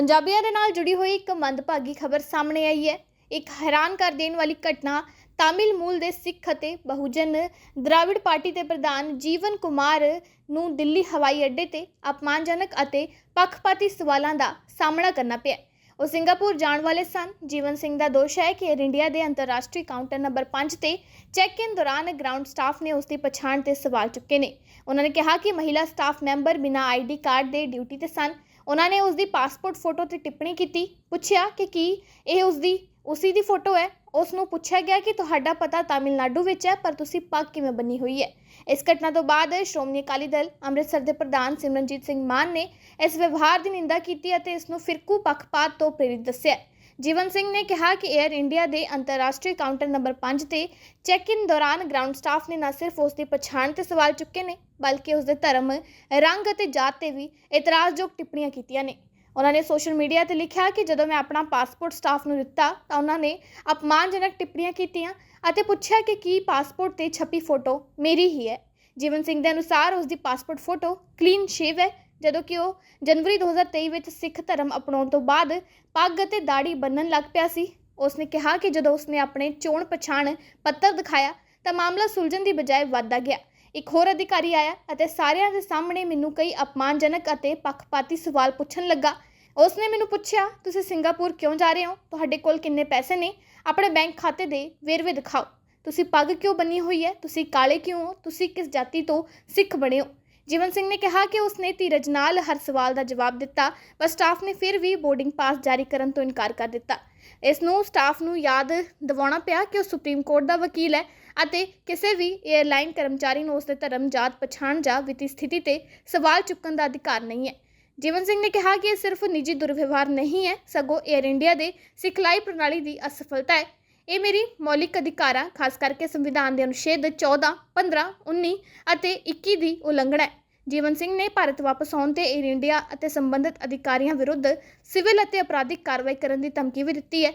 ਪੰਜਾਬੀਆਂ ਦੇ ਨਾਲ ਜੁੜੀ ਹੋਈ ਇੱਕ ਮੰਦਭਾਗੀ ਖਬਰ ਸਾਹਮਣੇ ਆਈ ਹੈ। ਇੱਕ ਹੈਰਾਨ ਕਰ ਦੇਣ ਵਾਲੀ ਘਟਨਾ ਤਾਮਿਲ ਮੂਲ ਦੇ ਸਿੱਖ ਅਤੇ ਬਹੁਜਨ ਦ੍ਰਾਵਿੜ ਪਾਰਟੀ ਦੇ ਪ੍ਰਧਾਨ ਜੀਵਨ ਕੁਮਾਰ ਨੂੰ ਦਿੱਲੀ ਹਵਾਈ ਅੱਡੇ ਤੇ ਅਪਮਾਨਜਨਕ ਅਤੇ ਪੱਖਪਾਤੀ ਸਵਾਲਾਂ ਦਾ ਸਾਹਮਣਾ ਕਰਨਾ ਪਿਆ। ਉਹ ਸਿੰਗਾਪੁਰ ਜਾਣ ਵਾਲੇ ਸਨ। ਜੀਵਨ ਸਿੰਘ ਦਾ ਦੋਸ਼ ਹੈ ਕਿ 에ਅਰ ਇੰਡੀਆ ਦੇ ਅੰਤਰਰਾਸ਼ਟਰੀ ਕਾਊਂਟਰ ਨੰਬਰ 5 ਤੇ ਚੈੱਕ ਇਨ ਦੌਰਾਨ ਗਰਾਊਂਡ ਸਟਾਫ ਨੇ ਉਸ ਦੀ ਪਛਾਣ ਤੇ ਸਵਾਲ ਚੁੱਕੇ ਨੇ। ਉਹਨਾਂ ਨੇ ਕਿਹਾ ਕਿ ਮਹਿਲਾ ਸਟਾਫ ਮੈਂਬਰ ਬਿਨਾਂ ਆਈਡੀ ਕਾਰਡ ਦੇ ਡਿਊਟੀ ਤੇ ਸਨ। ਉਹਨਾਂ ਨੇ ਉਸ ਦੀ ਪਾਸਪੋਰਟ ਫੋਟੋ ਤੇ ਟਿੱਪਣੀ ਕੀਤੀ, ਪੁੱਛਿਆ ਕਿ ਕੀ ਇਹ ਉਸ ਦੀ ਉਸੇ ਦੀ ਫੋਟੋ ਹੈ। ਉਸ ਨੂੰ ਪੁੱਛਿਆ ਗਿਆ ਕਿ ਤੁਹਾਡਾ ਪਤਾ ਤਾਮਿਲਨਾਡੂ ਵਿੱਚ ਹੈ, ਪਰ ਤੁਸੀਂ ਪੱਗ ਕਿਵੇਂ ਬੰਨੀ ਹੋਈ ਹੈ? ਇਸ ਘਟਨਾ ਤੋਂ ਬਾਅਦ ਸ਼੍ਰੋਮਣੀ ਅਕਾਲੀ ਦਲ ਅੰਮ੍ਰਿਤਸਰ ਦੇ ਪ੍ਰਧਾਨ ਸਿਮਰਨਜੀਤ ਸਿੰਘ ਮਾਨ ਨੇ ਇਸ ਵਿਵਹਾਰ ਦੀ ਨਿੰਦਾ ਕੀਤੀ ਅਤੇ ਇਸ ਨੂੰ ਫਿਰਕੂ ਪੱਖਪਾਤ ਤੋਂ ਪ੍ਰੇਰਿਤ ਦੱਸਿਆ। ਜੀਵਨ ਸਿੰਘ ਨੇ ਕਿਹਾ ਕਿ 에ਅਰ ਇੰਡੀਆ ਦੇ ਅੰਤਰਰਾਸ਼ਟਰੀ ਕਾਊਂਟਰ ਨੰਬਰ 5 ਤੇ ਚੈੱਕ ਇਨ ਦੌਰਾਨ ਗਰਾਊਂਡ ਸਟਾਫ ਨੇ ਨਾ ਸਿਰਫ ਉਸ ਦੀ ਪਛਾਣ ਤੇ ਸਵਾਲ ਚੁੱਕੇ ਨੇ, ਬਲਕਿ ਉਸ ਦੇ ਧਰਮ, ਰੰਗ ਅਤੇ ਜਾਤ ਤੇ ਵੀ ਇਤਰਾਜ਼ਯੋਗ ਟਿੱਪਣੀਆਂ ਕੀਤੀਆਂ ਨੇ। ਉਹਨਾਂ ਨੇ ਸੋਸ਼ਲ ਮੀਡੀਆ ਤੇ ਲਿਖਿਆ ਕਿ ਜਦੋਂ ਮੈਂ ਆਪਣਾ ਪਾਸਪੋਰਟ ਸਟਾਫ ਨੂੰ ਦਿੱਤਾ, ਤਾਂ ਉਹਨਾਂ ਨੇ ਅਪਮਾਨਜਨਕ ਟਿੱਪਣੀਆਂ ਕੀਤੀਆਂ ਅਤੇ ਪੁੱਛਿਆ ਕਿ ਕੀ ਪਾਸਪੋਰਟ ਤੇ ਛਪੀ ਫੋਟੋ ਮੇਰੀ ਹੀ ਹੈ। ਜੀਵਨ ਸਿੰਘ ਦੇ ਅਨੁਸਾਰ ਉਸ ਦੀ ਪਾਸਪੋਰਟ ਫੋਟੋ ਕਲੀਨ ਸ਼ੇਵ ਹੈ ਜਦੋਂ ਕਿ ਉਹ ਜਨਵਰੀ 2023 ਵਿੱਚ ਸਿੱਖ ਧਰਮ ਅਪਣਾਉਣ ਤੋਂ ਬਾਅਦ ਪੱਗ ਅਤੇ ਦਾੜੀ ਬੰਨਣ ਲੱਗ ਪਿਆ ਸੀ। ਉਸਨੇ ਕਿਹਾ ਕਿ ਜਦੋਂ ਉਸਨੇ ਆਪਣੇ ਚੋਣ ਪਛਾਣ ਪੱਤਰ ਦਿਖਾਇਆ ਤਾਂ ਮਾਮਲਾ ਸੁਲਝਣ ਦੀ ਬਜਾਏ ਵੱਧਦਾ ਗਿਆ। ਇੱਕ ਹੋਰ ਅਧਿਕਾਰੀ ਆਇਆ ਅਤੇ ਸਾਰਿਆਂ ਦੇ ਸਾਹਮਣੇ ਮੈਨੂੰ ਕਈ ਅਪਮਾਨਜਨਕ ਅਤੇ ਪੱਖਪਾਤੀ ਸਵਾਲ ਪੁੱਛਣ ਲੱਗਾ। ਉਸਨੇ ਮੈਨੂੰ ਪੁੱਛਿਆ, ਤੁਸੀਂ ਸਿੰਗਾਪੁਰ ਕਿਉਂ ਜਾ ਰਹੇ ਹੋ? ਤੁਹਾਡੇ ਕੋਲ ਕਿੰਨੇ ਪੈਸੇ ਨੇ? ਆਪਣੇ ਬੈਂਕ ਖਾਤੇ ਦੇ ਵੇਰਵੇ ਦਿਖਾਓ। ਤੁਸੀਂ ਪੱਗ ਕਿਉਂ ਬੰਨੀ ਹੋਈ ਹੈ? ਤੁਸੀਂ ਕਾਲੇ ਕਿਉਂ ਹੋ? ਤੁਸੀਂ ਕਿਸ ਜਾਤੀ ਤੋਂ ਸਿੱਖ ਬਣੇ ਹੋ? ਜੀਵਨ ਸਿੰਘ ਨੇ ਕਿਹਾ ਕਿ ਉਸਨੇ ਧੀਰਜ ਨਾਲ ਹਰ ਸਵਾਲ ਦਾ ਜਵਾਬ ਦਿੱਤਾ, ਪਰ ਸਟਾਫ ਨੇ ਫਿਰ ਵੀ ਬੋਰਡਿੰਗ ਪਾਸ ਜਾਰੀ ਕਰਨ ਤੋਂ ਇਨਕਾਰ ਕਰ ਦਿੱਤਾ। ਇਸ ਨੂੰ ਸਟਾਫ ਨੂੰ ਯਾਦ ਦਿਵਾਉਣਾ ਪਿਆ ਕਿ ਉਹ ਸੁਪਰੀਮ ਕੋਰਟ ਦਾ ਵਕੀਲ ਹੈ ਅਤੇ ਕਿਸੇ ਵੀ 에ਅਰਲਾਈਨ ਕਰਮਚਾਰੀ ਨੂੰ ਉਸਦੇ ਧਰਮ, ਜਾਤ ਪਛਾਣ ਜਾਂ ਵਿੱਤੀ ਸਥਿਤੀ ਤੇ ਸਵਾਲ ਚੁੱਕਣ ਦਾ ਅਧਿਕਾਰ ਨਹੀਂ ਹੈ। ਜੀਵਨ ਸਿੰਘ ਨੇ ਕਿਹਾ ਕਿ ਇਹ ਸਿਰਫ ਨਿੱਜੀ ਦੁਰਵਿਵਹਾਰ ਨਹੀਂ ਹੈ, ਸਗੋਂ 에ਅਰ ਇੰਡੀਆ ਦੇ ਸਿਖਲਾਈ ਪ੍ਰਣਾਲੀ ਦੀ ਅਸਫਲਤਾ ਹੈ। ਇਹ ਮੇਰੀ ਮੌਲਿਕ ਅਧਿਕਾਰਾਂ ਖਾਸ ਕਰਕੇ ਸੰਵਿਧਾਨ ਦੇ ਅਨੁਛੇਦ 14, 15, 19 ਅਤੇ 21 ਦੀ ਉਲੰਘਣਾ ਹੈ। ਜੀਵਨ ਸਿੰਘ ਨੇ ਭਾਰਤ ਵਾਪਸ ਆਉਣ ਤੇ 에ਅਰ ਇੰਡੀਆ ਅਤੇ ਸੰਬੰਧਿਤ ਅਧਿਕਾਰੀਆਂ ਵਿਰੁੱਧ ਸਿਵਲ ਅਤੇ ਅਪਰਾਧਿਕ ਕਾਰਵਾਈ ਕਰਨ ਦੀ ਧਮਕੀ ਵੀ ਦਿੱਤੀ ਹੈ।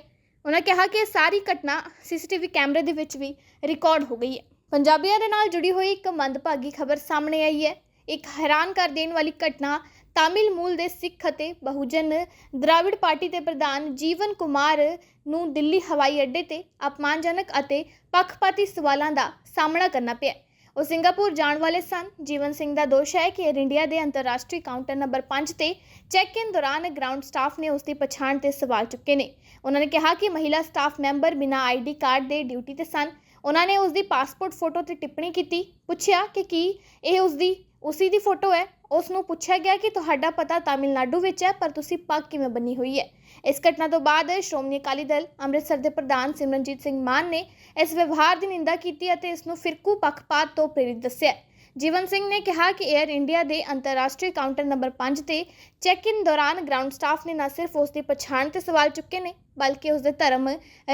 ਉਹਨਾਂ ਕਿਹਾ ਕਿ ਇਹ ਸਾਰੀ ਘਟਨਾ ਸੀਸੀਟੀਵੀ ਕੈਮਰੇ ਦੇ ਵਿੱਚ ਵੀ ਰਿਕਾਰਡ ਹੋ ਗਈ ਹੈ। ਪੰਜਾਬੀਆਂ ਦੇ ਨਾਲ ਜੁੜੀ ਹੋਈ ਇੱਕ ਮੰਦਭਾਗੀ ਖਬਰ ਸਾਹਮਣੇ ਆਈ ਹੈ। ਇੱਕ ਹੈਰਾਨ ਕਰ ਦੇਣ ਵਾਲੀ ਘਟਨਾ ਤਾਮਿਲ ਮੂਲ ਦੇ ਸਿੱਖ ਅਤੇ ਬਹੁਜਨ ਦਰਾਵਿੜ ਪਾਰਟੀ ਦੇ ਪ੍ਰਧਾਨ ਜੀਵਨ ਕੁਮਾਰ ਨੂੰ ਦਿੱਲੀ ਹਵਾਈ ਅੱਡੇ ਤੇ ਅਪਮਾਨਜਨਕ ਅਤੇ ਪੱਖਪਾਤੀ ਸਵਾਲਾਂ ਦਾ ਸਾਹਮਣਾ ਕਰਨਾ ਪਿਆ ਉਹ ਸਿੰਗਾਪੁਰ ਜਾਣ ਵਾਲੇ ਸਨ। ਜੀਵਨ ਸਿੰਘ ਦਾ ਦੋਸ਼ ਹੈ ਕਿ 에ਅਰ ਇੰਡੀਆ ਦੇ ਅੰਤਰਰਾਸ਼ਟਰੀ ਕਾਊਂਟਰ ਨੰਬਰ 5 ਤੇ ਚੈੱਕ ਇਨ ਦੌਰਾਨ ਗਰਾਊਂਡ ਸਟਾਫ ਨੇ ਉਸ ਦੀ ਪਛਾਣ ਤੇ ਸਵਾਲ ਚੁੱਕੇ ਨੇ। ਉਹਨਾਂ ਨੇ ਕਿਹਾ ਕਿ ਮਹਿਲਾ ਸਟਾਫ ਮੈਂਬਰ ਬਿਨਾਂ ਆਈਡੀ ਕਾਰਡ ਦੇ ਡਿਊਟੀ ਤੇ ਸਨ। ਉਹਨਾਂ ਨੇ ਉਸ ਦੀ ਪਾਸਪੋਰਟ ਫੋਟੋ ਤੇ ਟਿੱਪਣੀ ਕੀਤੀ। ਪੁੱਛਿਆ ਕਿ ਕੀ ਇਹ ਉਸ ਦੀ ਉਸੇ ਦੀ ਫੋਟੋ ਹੈ। ਉਸ ਨੂੰ ਪੁੱਛਿਆ ਗਿਆ ਕਿ ਤੁਹਾਡਾ ਪਤਾ ਤਾਮਿਲਨਾਡੂ ਵਿੱਚ ਹੈ, ਪਰ ਤੁਸੀਂ ਪੱਗ ਕਿਵੇਂ ਬੰਨੀ ਹੋਈ ਹੈ? ਇਸ ਘਟਨਾ ਤੋਂ ਬਾਅਦ ਸ਼੍ਰੋਮਣੀ ਅਕਾਲੀ ਦਲ ਅੰਮ੍ਰਿਤਸਰ ਦੇ ਪ੍ਰਧਾਨ ਸਿਮਰਨਜੀਤ ਸਿੰਘ ਮਾਨ ਨੇ ਇਸ ਵਿਵਹਾਰ ਦੀ ਨਿੰਦਾ ਕੀਤੀ ਅਤੇ ਇਸ ਨੂੰ ਫਿਰਕੂ ਪੱਖਪਾਤ ਤੋਂ ਪ੍ਰੇਰਿਤ ਦੱਸਿਆ। ਜੀਵਨ ਸਿੰਘ ਨੇ ਕਿਹਾ ਕਿ 에ਅਰ ਇੰਡੀਆ ਦੇ ਅੰਤਰਰਾਸ਼ਟਰੀ ਕਾਊਂਟਰ ਨੰਬਰ 5 ਤੇ ਚੈੱਕ ਇਨ ਦੌਰਾਨ ਗਰਾਊਂਡ ਸਟਾਫ ਨੇ ਨਾ ਸਿਰਫ ਉਸ ਦੀ ਪਛਾਣ ਤੇ ਸਵਾਲ ਚੁੱਕੇ ਨੇ, ਬਲਕਿ ਉਸ ਦੇ ਧਰਮ,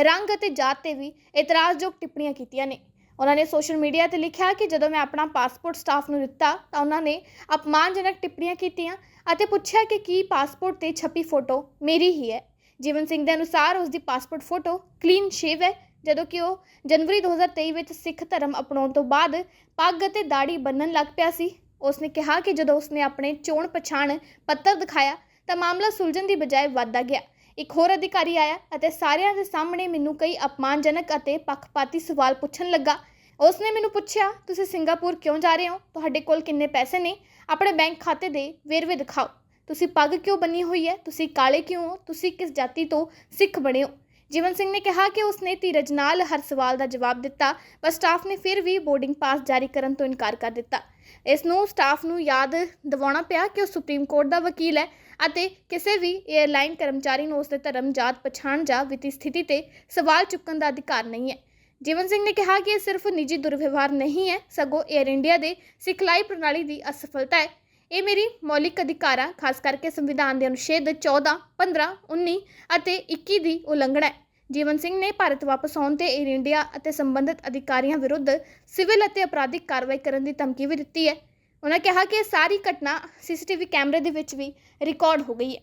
ਰੰਗ ਅਤੇ ਜਾਤ ਤੇ ਵੀ ਇਤਰਾਜ਼ਯੋਗ ਟਿੱਪਣੀਆਂ ਕੀਤੀਆਂ ਨੇ। ਉਹਨਾਂ ਨੇ ਸੋਸ਼ਲ ਮੀਡੀਆ ਤੇ ਲਿਖਿਆ ਕਿ ਜਦੋਂ ਮੈਂ ਆਪਣਾ ਪਾਸਪੋਰਟ ਸਟਾਫ ਨੂੰ ਦਿੱਤਾ ਤਾਂ ਉਹਨਾਂ ਨੇ ਅਪਮਾਨਜਨਕ ਟਿੱਪਣੀਆਂ ਕੀਤੀਆਂ ਅਤੇ ਪੁੱਛਿਆ ਕਿ ਕੀ ਪਾਸਪੋਰਟ ਤੇ ਛਪੀ ਫੋਟੋ ਮੇਰੀ ਹੀ ਹੈ। ਜੀਵਨ ਸਿੰਘ ਦੇ ਅਨੁਸਾਰ ਉਸ ਦੀ ਪਾਸਪੋਰਟ ਫੋਟੋ ਕਲੀਨ ਸ਼ੇਵ ਹੈ, ਜਦੋਂ ਕਿ ਉਹ ਜਨਵਰੀ 2023 ਵਿੱਚ ਸਿੱਖ ਧਰਮ ਅਪਣਾਉਣ ਤੋਂ ਬਾਅਦ ਪੱਗ ਅਤੇ ਦਾੜੀ ਬੰਨਣ ਲੱਗ ਪਿਆ ਸੀ। ਉਸ ਨੇ ਕਿਹਾ ਕਿ ਜਦੋਂ ਉਸਨੇ ਆਪਣੇ ਚੋਣ ਪਛਾਣ ਪੱਤਰ ਦਿਖਾਇਆ ਤਾਂ ਮਾਮਲਾ ਸੁਲਝਣ ਦੀ ਬਜਾਏ ਵੱਧਦਾ ਗਿਆ। ਇੱਕ ਹੋਰ ਅਧਿਕਾਰੀ ਆਇਆ ਅਤੇ ਸਾਰਿਆਂ ਦੇ ਸਾਹਮਣੇ ਮੈਨੂੰ ਕਈ ਅਪਮਾਨਜਨਕ ਅਤੇ ਪੱਖਪਾਤੀ ਸਵਾਲ ਪੁੱਛਣ ਲੱਗਾ। ਉਸਨੇ ਮੈਨੂੰ ਪੁੱਛਿਆ, ਤੁਸੀਂ ਸਿੰਗਾਪੁਰ ਕਿਉਂ ਜਾ ਰਹੇ ਹੋ? ਤੁਹਾਡੇ ਕੋਲ ਕਿੰਨੇ ਪੈਸੇ ਨੇ? ਆਪਣੇ ਬੈਂਕ ਖਾਤੇ ਦੇ ਵੇਰਵੇ ਦਿਖਾਓ। ਤੁਸੀਂ ਪੱਗ ਕਿਉਂ ਬੰਨੀ ਹੋਈ ਹੈ? ਤੁਸੀਂ ਕਾਲੇ ਕਿਉਂ ਹੋ? ਤੁਸੀਂ ਕਿਸ ਜਾਤੀ ਤੋਂ ਸਿੱਖ ਬਣੇ ਹੋ? ਜੀਵਨ ਸਿੰਘ ਨੇ ਕਿਹਾ ਕਿ ਉਸਨੇ ਧੀਰਜ ਨਾਲ ਹਰ ਸਵਾਲ ਦਾ ਜਵਾਬ ਦਿੱਤਾ, ਪਰ ਸਟਾਫ ਨੇ ਫਿਰ ਵੀ ਬੋਰਡਿੰਗ ਪਾਸ ਜਾਰੀ ਕਰਨ ਤੋਂ ਇਨਕਾਰ ਕਰ ਦਿੱਤਾ। ਇਸ ਨੂੰ ਸਟਾਫ ਨੂੰ ਯਾਦ ਦਿਵਾਉਣਾ ਪਿਆ ਕਿ ਉਹ ਸੁਪਰੀਮ ਕੋਰਟ ਦਾ ਵਕੀਲ ਹੈ। ਅਤੇ ਕਿਸੇ ਵੀ ਏਅਰਲਾਈਨ ਕਰਮਚਾਰੀ ਨੂੰ ਉਸ ਦੇ ਧਰਮ ਜਾਤ ਪਛਾਣ ਜਾਂ ਵਿੱਤੀ ਸਥਿਤੀ ਤੇ ਸਵਾਲ ਚੁੱਕਣ ਦਾ ਅਧਿਕਾਰ ਨਹੀਂ ਹੈ। ਜੀਵਨ ਸਿੰਘ ਨੇ ਕਿਹਾ ਕਿ ਇਹ ਸਿਰਫ ਨਿੱਜੀ ਦੁਰਵਿਵਹਾਰ ਨਹੀਂ ਹੈ ਸਗੋਂ 에ਅਰ ਇੰਡੀਆ ਦੇ ਸਿਖਲਾਈ ਪ੍ਰਣਾਲੀ ਦੀ ਅਸਫਲਤਾ ਹੈ। ਇਹ ਮੇਰੀ ਮੌਲਿਕ ਅਧਿਕਾਰਾਂ ਖਾਸ ਕਰਕੇ ਸੰਵਿਧਾਨ ਦੇ ਅਨੁਛੇਦ 14, 15, 19 ਅਤੇ 21 ਦੀ ਉਲੰਘਣਾ ਹੈ। ਜੀਵਨ ਸਿੰਘ ਨੇ ਭਾਰਤ ਵਾਪਸ ਆਉਣ ਤੇ 에ਅਰ ਇੰਡੀਆ ਅਤੇ ਸੰਬੰਧਿਤ ਅਧਿਕਾਰੀਆਂ ਵਿਰੁੱਧ ਸਿਵਲ ਅਤੇ ਅਪਰਾਧਿਕ ਕਾਰਵਾਈ ਕਰਨ ਦੀ ਧਮਕੀ ਵੀ ਦਿੱਤੀ ਹੈ। ਉਹਨਾਂ ਕਿਹਾ ਕਿ ਇਹ ਸਾਰੀ ਘਟਨਾ ਸੀਸੀਟੀਵੀ ਕੈਮਰੇ ਦੇ ਵਿੱਚ ਵੀ ਰਿਕਾਰਡ ਹੋ ਗਈ ਹੈ।